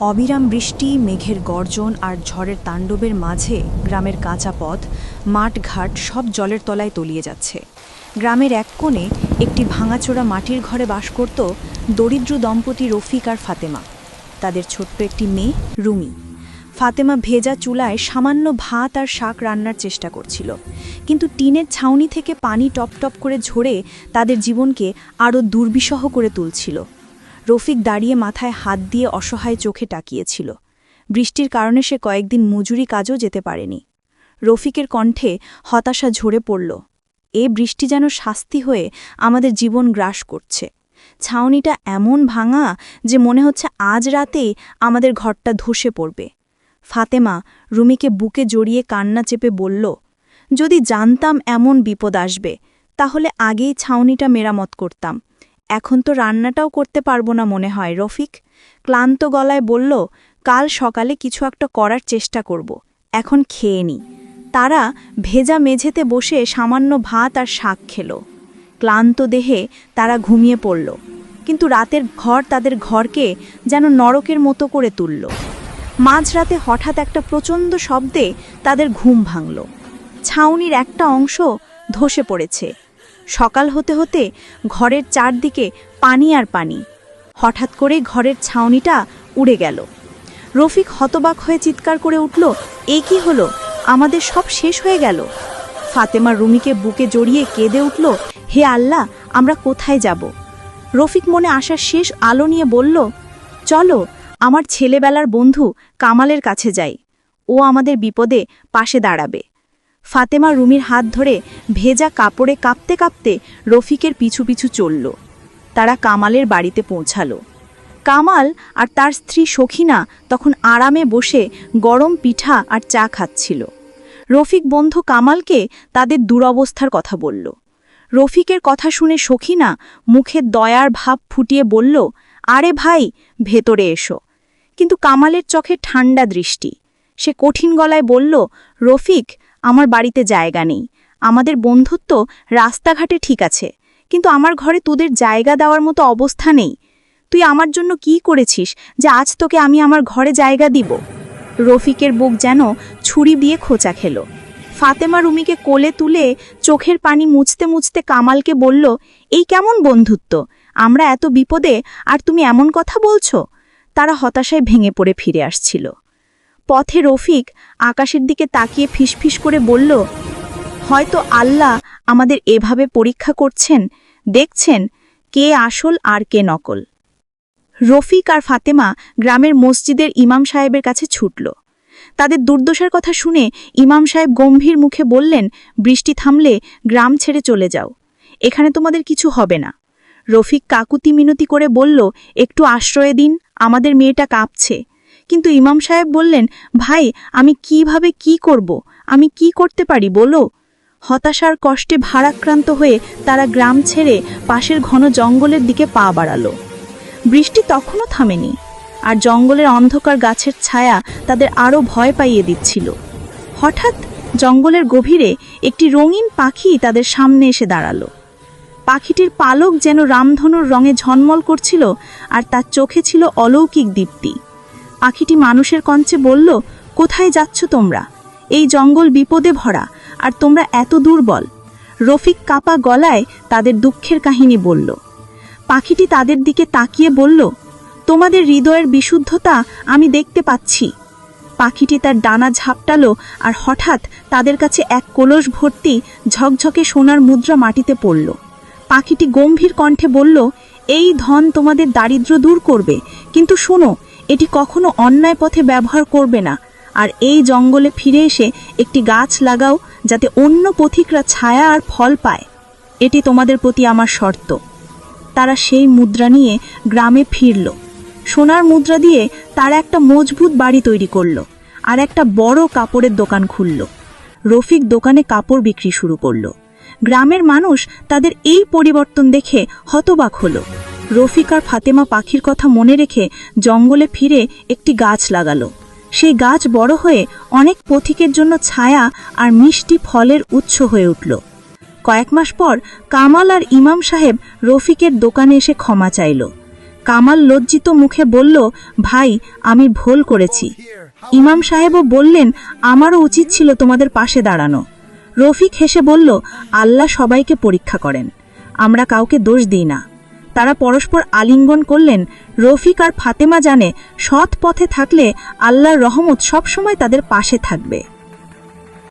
অবিরাম বৃষ্টি, মেঘের গর্জন আর ঝড়ের তাণ্ডবের মাঝে গ্রামের কাঁচা পথ মাঠঘাট সব জলের তলায় তলিয়ে যাচ্ছে। গ্রামের এক কোণে একটি ভাঙাচোরা মাটির ঘরে বাস করত দরিদ্র দম্পতি রফিক আর ফাতেমা। তাদের ছোট্ট একটি মেয়ে, রুমি। ফাতেমা ভেজা চুলায় সামান্য ভাত আর শাক রান্নার চেষ্টা করছিল। কিন্তু টিনের ছাউনি থেকে পানি টপ টপ করে ঝরে তাদের জীবনকে আরও দুর্বিষহ করে তুলছিল। রফিক দাঁড়িয়ে মাথায় হাত দিয়ে অসহায় চোখে তাকিয়েছিল। বৃষ্টির কারণে সে কয়েকদিন মজুরি কাজও যেতে পারেনি। রফিকের কণ্ঠে হতাশা ঝরে পড়ল। এ বৃষ্টি যেন শাস্তি হয়ে আমাদের জীবন গ্রাস করছে। ছাউনিটা এমন ভাঙা যে মনে হচ্ছে আজ রাতেই আমাদের ঘরটা ধসে পড়বে। ফাতেমা রুমিকে বুকে জড়িয়ে কান্না চেপে বলল, যদি জানতাম এমন বিপদ আসবে, তাহলে আগেই ছাউনিটা মেরামত করতাম। এখন তো রান্নাটাও করতে পারব না মনে হয়, রফিক। ক্লান্ত গলায় বলল, কাল সকালে কিছু একটা করার চেষ্টা করব, এখন খেয়ে নি। তারা ভেজা মেঝেতে বসে সামান্য ভাত আর শাক খেল। ক্লান্ত দেহে তারা ঘুমিয়ে পড়ল, কিন্তু রাতের ঘর তাদের ঘরকে যেন নরকের মতো করে তুলল। মাঝরাতে হঠাৎ একটা প্রচণ্ড শব্দে তাদের ঘুম ভাঙল। ছাউনির একটা অংশ ধসে পড়েছে। সকাল হতে হতে ঘরের চারদিকে পানি আর পানি। হঠাৎ করে ঘরের ছাউনিটা উড়ে গেল। রফিক হতবাক হয়ে চিৎকার করে উঠল, এ কি হলো? আমাদের সব শেষ হয়ে গেল? ফাতেমা রুমিকে বুকে জড়িয়ে কেঁদে উঠল, হে আল্লাহ, আমরা কোথায় যাব? রফিক মনে আসার শেষ আলো নিয়ে বলল, চলো, আমার ছেলেবেলার বন্ধু কামালের কাছে যাই। ও আমাদের বিপদে পাশে দাঁড়াবে। ফাতেমা রুমির হাত ধরে ভেজা কাপড়ে কাঁপতে কাঁপতে রফিকের পিছু পিছু চলল। তারা কামালের বাড়িতে পৌঁছালো। কামাল আর তার স্ত্রী সখিনা তখন আরামে বসে গরম পিঠা আর চা খাচ্ছিল। রফিক বন্ধু কামালকে তাদের দুরবস্থার কথা বলল। রফিকের কথা শুনে সখিনা মুখে দয়ার ভাব ফুটিয়ে বলল, আরে ভাই, ভেতরে এসো। কিন্তু কামালের চোখে ঠান্ডা দৃষ্টি। সে কঠিন গলায় বলল, রফিক আমার বাড়িতে জায়গা নেই। আমাদের বন্ধুত্ব রাস্তাঘাটে ঠিক আছে, কিন্তু আমার ঘরে তোদের জায়গা দেওয়ার মতো অবস্থা নেই। তুই আমার জন্য কি করেছিস যে আজ তোকে আমি আমার ঘরে জায়গা দিব? রফিকের বুক যেন ছুরি দিয়ে খোঁচা খেল। ফাতেমা রুমিকে কোলে তুলে চোখের পানি মুছতে মুছতে কামালকে বলল, এই কেমন বন্ধুত্ব? আমরা এত বিপদে আর তুমি এমন কথা বলছো? তারা হতাশায় ভেঙে পড়ে ফিরে আসছিল। পথে রফিক আকাশের দিকে তাকিয়ে ফিসফিস করে বলল, হয়তো আল্লাহ আমাদের এভাবে পরীক্ষা করছেন, দেখছেন কে আসল আর কে নকল। রফিক আর ফাতেমা গ্রামের মসজিদের ইমাম সাহেবের কাছে ছুটল। তাদের দুর্দশার কথা শুনে ইমাম সাহেব গম্ভীর মুখে বললেন, বৃষ্টি থামলে গ্রাম ছেড়ে চলে যাও, এখানে তোমাদের কিছু হবে না। রফিক কাকুতি মিনতি করে বলল, একটু আশ্রয় দিন, আমাদের মেয়েটা কাঁপছে। কিন্তু ইমাম সাহেব বললেন, ভাই, আমি কীভাবে কি করব? আমি কি করতে পারি, বলো? হতাশার কষ্টে ভারাক্রান্ত হয়ে তারা গ্রাম ছেড়ে পাশের ঘন জঙ্গলের দিকে পা বাড়ালো। বৃষ্টি তখনও থামেনি, আর জঙ্গলের অন্ধকার গাছের ছায়া তাদের আরও ভয় পাইয়ে দিচ্ছিল। হঠাৎ জঙ্গলের গভীরে একটি রঙিন পাখি তাদের সামনে এসে দাঁড়াল। পাখিটির পালক যেন রামধনুর রঙে ঝলমল করছিল, আর তার চোখে ছিল অলৌকিক দীপ্তি। পাখিটি মানুষের কঞ্চে বলল, কোথায় যাচ্ছ তোমরা? এই জঙ্গল বিপদে ভরা, আর তোমরা এত দুর্বল। রফিক কাপা গলায় তাদের দুঃখের কাহিনী বলল। পাখিটি তাদের দিকে তাকিয়ে বলল, তোমাদের হৃদয়ের বিশুদ্ধতা আমি দেখতে পাচ্ছি। পাখিটি তার ডানা ঝাপটালো আর হঠাৎ তাদের কাছে এক কলস ভর্তি ঝকঝকে সোনার মুদ্রা মাটিতে পড়ল। পাখিটি গম্ভীর কণ্ঠে বলল, এই ধন তোমাদের দারিদ্র দূর করবে, কিন্তু শোনো এটি কখনো অন্যায় পথে ব্যবহার করবে না। আর এই জঙ্গলে ফিরে এসে একটি গাছ লাগাও, যাতে অন্য পথিকরা ছায়া আর ফল পায়। এটি তোমাদের প্রতি আমার শর্ত। তারা সেই মুদ্রা নিয়ে গ্রামে ফিরল। সোনার মুদ্রা দিয়ে তারা একটা মজবুত বাড়ি তৈরি করল আর একটা বড় কাপড়ের দোকান খুলল। রফিক দোকানে কাপড় বিক্রি শুরু করল। গ্রামের মানুষ তাদের এই পরিবর্তন দেখে হতবাক হলো। রফিক আর ফাতেমা পাখির কথা মনে রেখে জঙ্গলে ফিরে একটি গাছ লাগালো। সেই গাছ বড় হয়ে অনেক পথিকের জন্য ছায়া আর মিষ্টি ফলের উৎস হয়ে উঠল। কয়েক মাস পর কামাল আর ইমাম সাহেব রফিকের দোকানে এসে ক্ষমা চাইল। কামাল লজ্জিত মুখে বলল, ভাই, আমি ভুল করেছি। ইমাম সাহেবও বললেন, আমারও উচিত ছিল তোমাদের পাশে দাঁড়ানো। রফিক হেসে বলল, আল্লাহ সবাইকে পরীক্ষা করেন। আমরা কাউকে দোষ দিই না। তারা পরস্পর আলিঙ্গন করলেন। রফিক আর ফাতেমা জানে, সৎ পথে থাকলে আল্লাহর রহমত সবসময় তাদের পাশে থাকবে।